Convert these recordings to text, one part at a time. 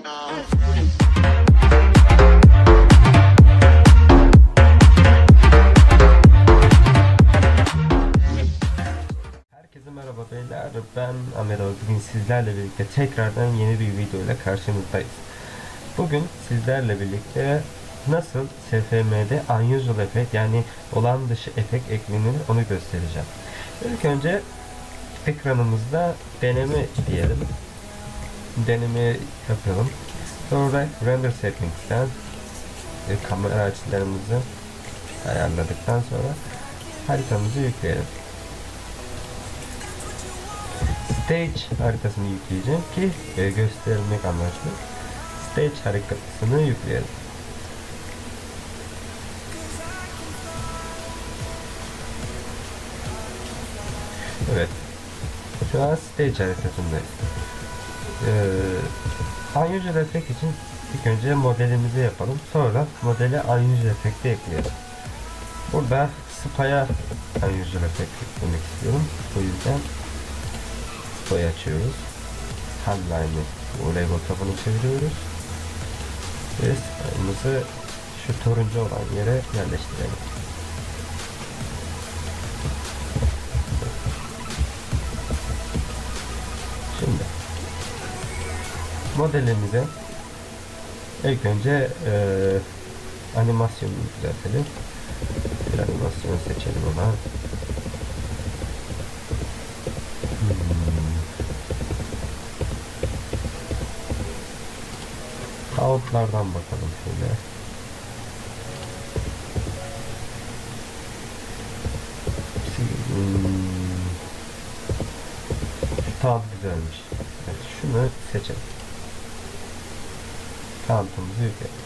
Herkese merhaba beyler. Ben Amero. Bugün sizlerle birlikte tekrardan yeni bir video ile karşınızdayız. Bugün sizlerle birlikte nasıl SFM'de unusual efekt yani olan dışı efekt eklenir onu göstereceğim. İlk önce ekranımızda deneme diyelim. Deneme yapalım. Sonra render settings'ten e, kamera açılarımızı ayarladıktan sonra haritamızı yükleyelim. Stage haritasını yükleyeceğim ki e, göstermek amaçlı. Stage haritasını yükleyelim. Evet. Şu an stage haritasındayız. Ee, unusual efekt için ilk önce modelimizi yapalım. Sonra modele unusual efekti ekleyelim. Burada spa'ya unusual efekt eklemek istiyorum. O yüzden Spa'yı açıyoruz. Bu Lego tabını çeviriyoruz. Ve spa'mızı şu turuncu olan yere yerleştirelim. Modelimize ilk önce e, animasyonu düzeltelim. Bir animasyon seçelim ona. Hmm. Outlardan bakalım şöyle. Hmm. Tab güzelmiş. Evet, şunu seçelim. Count'umuzu yükleyelim.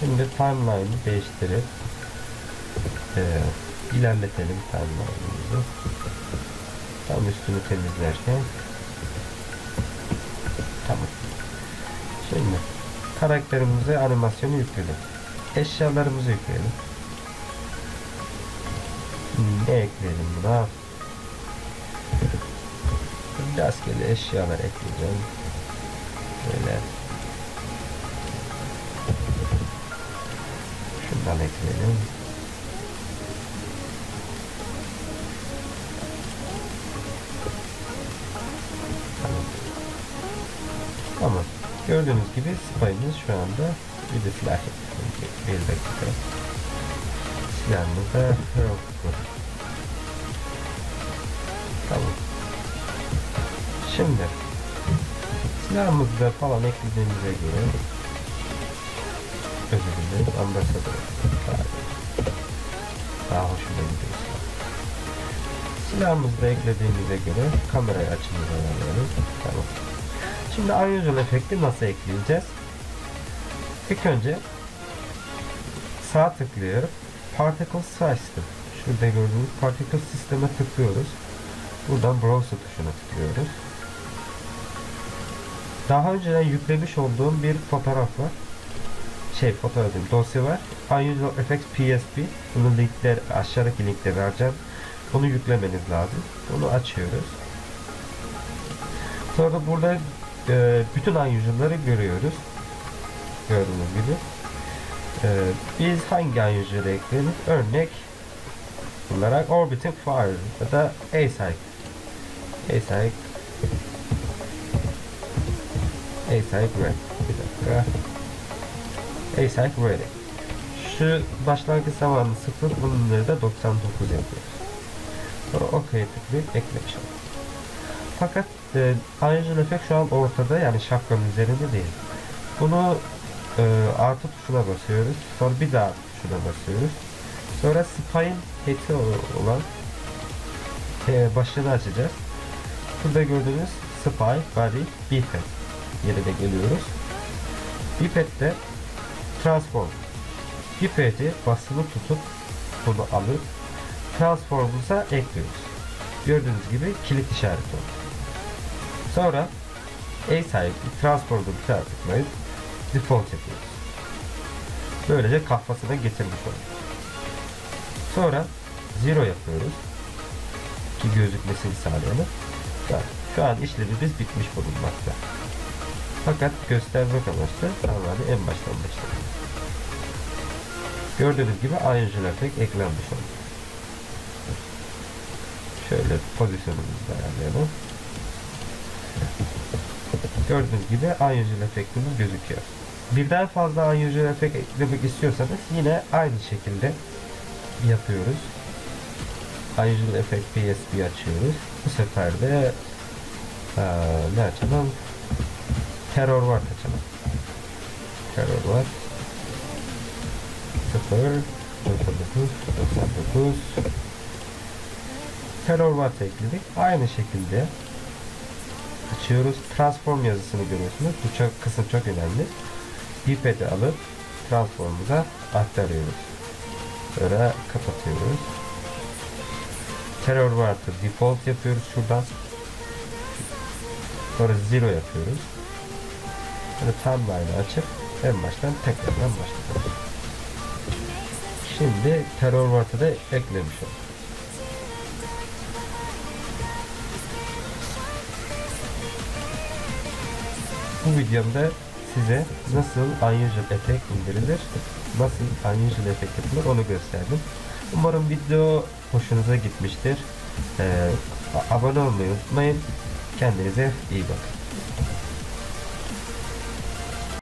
Şimdi timeline'ı değiştirip e, ilerletelim timeline'ımızı. Tam üstünü temizlerken tamam. Şimdi karakterimize animasyonu yükledim. Eşyalarımızı yükleyelim. Hmm, Ne ekleyelim buna? Rastgele eşyalar ekleyeceğim. Böyle. Şundan ekleyelim. Tamam. Gördüğünüz gibi spy'ımız şu anda bir de silah yapıyor. Bir dakika. Silahımız da yok. Tamam. Şimdi silahımızı da falan eklediğimize göre dilerim ambasador daha, hoşuma gidiyor silah. Silahımızı da eklediğimize göre kamerayı açımızı ayarlayalım. Tamam. Şimdi unusual efekti nasıl ekleyeceğiz? İlk önce sağ tıklayıp Particle System şurada gördüğünüz Particle System'e tıklıyoruz. Buradan Browser tuşuna tıklıyoruz. Daha önceden yüklemiş olduğum bir fotoğraf var. Şey fotoğraf değil, dosya var. Unusual Effects PSP. Bunun linkler aşağıdaki linkte vereceğim. Bunu yüklemeniz lazım. Bunu açıyoruz. Sonra burada e, bütün unusual'ları görüyoruz. Gördüğünüz gibi. E, biz hangi unusual'ı ekleyelim? Örnek olarak Orbiting Fire ya da A-Cycle. A-Cycle A-Cycle Red. Bir dakika. A-Cycle Red. Şu başlangıç zamanı 0, bunları da 99 yapıyoruz. Sonra OK'ye tıklayıp eklemiş olduk. Fakat e, Unusual Effect şu an ortada yani şapkanın üzerinde değil. Bunu e, artı tuşuna basıyoruz. Sonra bir daha tuşuna basıyoruz. Sonra spine head'i olan e, başlığını açacağız. Burada gördüğünüz spy, body, biped yerine geliyoruz. Biped'de transform. Biped'i basılı tutup bunu alıp transform'umuza ekliyoruz. Gördüğünüz gibi kilit işareti oldu. Sonra A sahip transform'u bir tarafa tıklayıp default yapıyoruz. Böylece kafasına getirmiş olduk. Sonra zero yapıyoruz. Ki gözükmesini sağlayalım. Şu an, işlemimiz bitmiş bulunmakta. Fakat göstermek amaçlı tamamen en baştan başladım. Gördüğünüz gibi Angel Effect eklenmiş oldu. Şöyle pozisyonumuzu ayarlayalım. Gördüğünüz gibi Angel Effect'imiz gözüküyor. Birden fazla Angel Effect eklemek istiyorsanız yine aynı şekilde yapıyoruz. Angel Effect PSP açıyoruz. Bu sefer de eee, ne açalım? Terror Ward açalım. Terror Ward 0 99 99 Terror Ward ekledik. Aynı şekilde açıyoruz. Transform yazısını görüyorsunuz. Bu çok, kısım çok önemli. Biped'i alıp transformumuza aktarıyoruz. Böyle kapatıyoruz. Terror Ward'ı default yapıyoruz şuradan. Sonra zero yapıyoruz. Böyle timeline'ı açıp en baştan tekrardan başlıyoruz. Şimdi Terror Ward'ı da eklemiş olduk. Bu videomda size nasıl Unusual Effect indirilir, nasıl Unusual Effect yapılır onu gösterdim. Umarım video hoşunuza gitmiştir. Ee, abone olmayı unutmayın. Kendinize iyi bakın.